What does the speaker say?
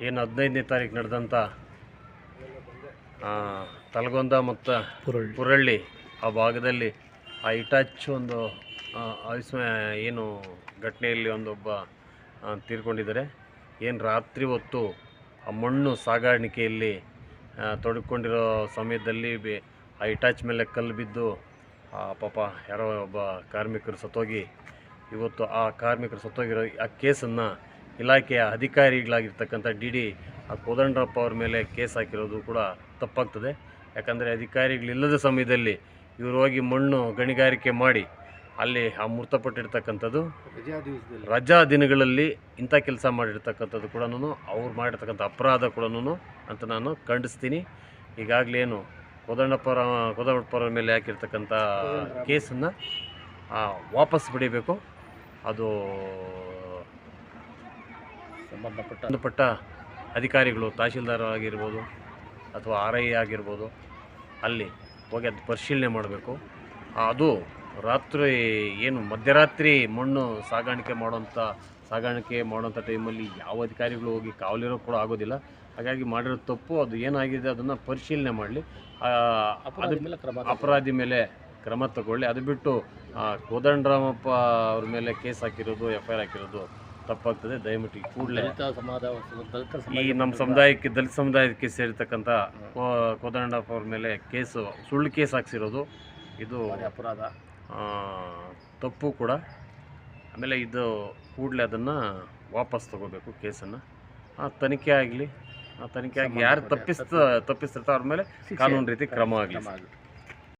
ಏನು ಹದಿನೈದನೇ ತಾರೀಕು ನಡೆದಂಥ ತಲಗೊಂದ ಮತ್ತು ಪುರಳ್ಳಿ. ಪುರಳ್ಳಿ ಆ ಭಾಗದಲ್ಲಿ ಆ ಇಟಾಚ್ ಒಂದು ಆ, ಅವಿಸ್ಮ ಏನು ಘಟನೆಯಲ್ಲಿ ಒಂದೊಬ್ಬ ತೀರ್ಕೊಂಡಿದ್ದಾರೆ. ಏನು ರಾತ್ರಿ ಹೊತ್ತು ಆ ಮಣ್ಣು ಸಾಗಾಣಿಕೆಯಲ್ಲಿ ತೊಡಕೊಂಡಿರೋ ತೊಡಗಿಕೊಂಡಿರೋ ಸಮಯದಲ್ಲಿ ಬಿ ಆ ಇಟಾಚ್ ಮೇಲೆ ಕಲ್ಲು ಬಿದ್ದು ಆ ಪಾಪ ಯಾರೋ ಒಬ್ಬ ಕಾರ್ಮಿಕರು ಸತ್ತೋಗಿ ಇವತ್ತು ಆ ಕಾರ್ಮಿಕರು ಸತ್ತೋಗಿರೋ ಆ ಕೇಸನ್ನು ಇಲಾಖೆಯ ಅಧಿಕಾರಿಗಳಾಗಿರ್ತಕ್ಕಂಥ ಡಿ ಡಿ ಆ ಕೋದಂಡರಪ್ಪ ಅವ್ರ ಮೇಲೆ ಕೇಸ್ ಹಾಕಿರೋದು ಕೂಡ ತಪ್ಪಾಗ್ತದೆ. ಯಾಕಂದರೆ ಅಧಿಕಾರಿಗಳಿಲ್ಲದ ಸಮಯದಲ್ಲಿ ಇವರು ಹೋಗಿ ಮಣ್ಣು ಗಣಿಗಾರಿಕೆ ಮಾಡಿ ಅಲ್ಲಿ ಆ ಮೃತಪಟ್ಟಿರ್ತಕ್ಕಂಥದ್ದು ರಜಾ ದಿನಗಳಲ್ಲಿ ಇಂಥ ಕೆಲಸ ಮಾಡಿರ್ತಕ್ಕಂಥದ್ದು ಕೂಡ ಅವ್ರು ಮಾಡಿರ್ತಕ್ಕಂಥ ಅಪರಾಧ ಕೂಡ ಅಂತ ನಾನು ಖಂಡಿಸ್ತೀನಿ. ಈಗಾಗಲೇ ಏನು ಕೋದಂಡಪ್ಪರ ಕೋದಂಡಪ್ಪರ ಮೇಲೆ ಹಾಕಿರ್ತಕ್ಕಂಥ ಕೇಸನ್ನು ವಾಪಸ್ ಪಡಿಬೇಕು. ಅದು ಸಂಬಂಧಪಟ್ಟ ಸಂಬಂಧಪಟ್ಟ ಅಧಿಕಾರಿಗಳು ತಹಶೀಲ್ದಾರ್ ಆಗಿರ್ಬೋದು ಅಥವಾ ಆರ್ ಐ ಆಗಿರ್ಬೋದು ಅಲ್ಲಿ ಹೋಗಿ ಅದು ಪರಿಶೀಲನೆ ಮಾಡಬೇಕು. ಅದು ರಾತ್ರಿ ಏನು ಮಧ್ಯರಾತ್ರಿ ಮಣ್ಣು ಸಾಗಾಣಿಕೆ ಮಾಡೋಂಥ ಸಾಗಾಣಿಕೆ ಮಾಡೋಂಥ ಟೈಮಲ್ಲಿ ಯಾವ ಅಧಿಕಾರಿಗಳು ಹೋಗಿ ಕಾವಲಿರೋ ಕೂಡ ಆಗೋದಿಲ್ಲ. ಹಾಗಾಗಿ ಮಾಡಿರೋ ತಪ್ಪು ಅದು ಏನಾಗಿದೆ ಅದನ್ನು ಪರಿಶೀಲನೆ ಮಾಡಲಿ. ಅಪರಾಧಿ ಮೇಲೆ ಕ್ರಮ ತಗೊಳ್ಳಿ. ಅದು ಬಿಟ್ಟು ಕೋದಂಡರಾಮಪ್ಪ ಅವ್ರ ಮೇಲೆ ಕೇಸ್ ಹಾಕಿರೋದು ಎಫ್ ಐ ಆರ್ ಹಾಕಿರೋದು ತಪ್ಪಾಗ್ತದೆ ದಯವಿಟ್ಟು ಕೂಡಲೇ ದಲಿತ ಸಮಾಜ ದಲಿತ ಈ ನಮ್ಮ ಸಮುದಾಯಕ್ಕೆ ದಲಿತ ಸಮುದಾಯಕ್ಕೆ ಸೇರಿರ್ತಕ್ಕಂಥ ಕೋ- ಕೋದಂಡಪ್ಪ ಅವ್ರ ಮೇಲೆ ಕೇಸು ಸುಳ್ಳು ಕೇಸ್ ಹಾಕ್ಸಿರೋದು ಇದು ಭಾರಿ ಅಪರಾಧ. ಆ, ತಪ್ಪು ಕೂಡ. ಆಮೇಲೆ ಇದು ಕೂಡಲೇ ಅದನ್ನು ವಾಪಸ್ ತಗೋಬೇಕು ಕೇಸನ್ನು. ತನಿಖೆ ಆಗಲಿ ತನಿಖೆ ಆಗಿ ಯಾರು ತಪ್ಪಿಸ್ತ ತಪ್ಪಿಸ್ತಿರ್ತಾರೆ ಅವ್ರ ಮೇಲೆ ಕಾನೂನು ರೀತಿ ಕ್ರಮ ಆಗಲಿ. ಕ್ರಮ ಆಗಲಿ